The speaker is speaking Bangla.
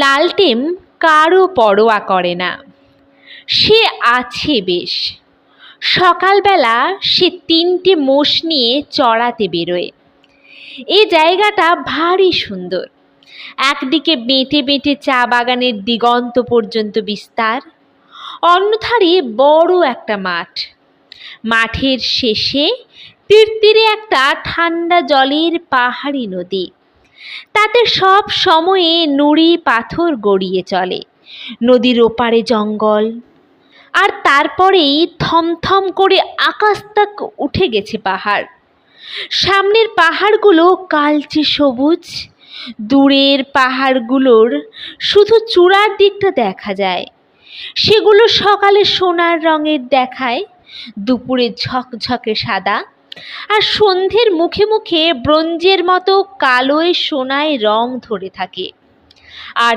লালটেম কারও পরোয়া করে না। সে আছে বেশ। সকালবেলা সে তিনটে মোষ নিয়ে চড়াতে বেরোয়। এ জায়গাটা ভারী সুন্দর। একদিকে বেঁটে বেঁটে চা বাগানের দিগন্ত পর্যন্ত বিস্তার, অন্যধারে বড় একটা মাঠ। মাঠের শেষে তীরতীরে একটা ঠান্ডা জলের পাহাড়ি নদী। তাতে সব সময়ে নুড়ি পাথর গড়িয়ে চলে। নদীর ওপারে জঙ্গল। আর তারপরেই থমথম করে আকাশ তাক উঠে গেছে পাহাড়। সামনের পাহাড়গুলো কালচে সবুজ। দূরের পাহাড়গুলোর শুধু চূড়ার দিকটা দেখা যায়। সেগুলো সকালে সোনার রঙের দেখায়, দুপুরে ঝকঝকে সাদা। আর সন্ধ্যের মুখে মুখে ব্রোঞ্জের মতো কালোয় সোনায় রং ধরে থাকে। আর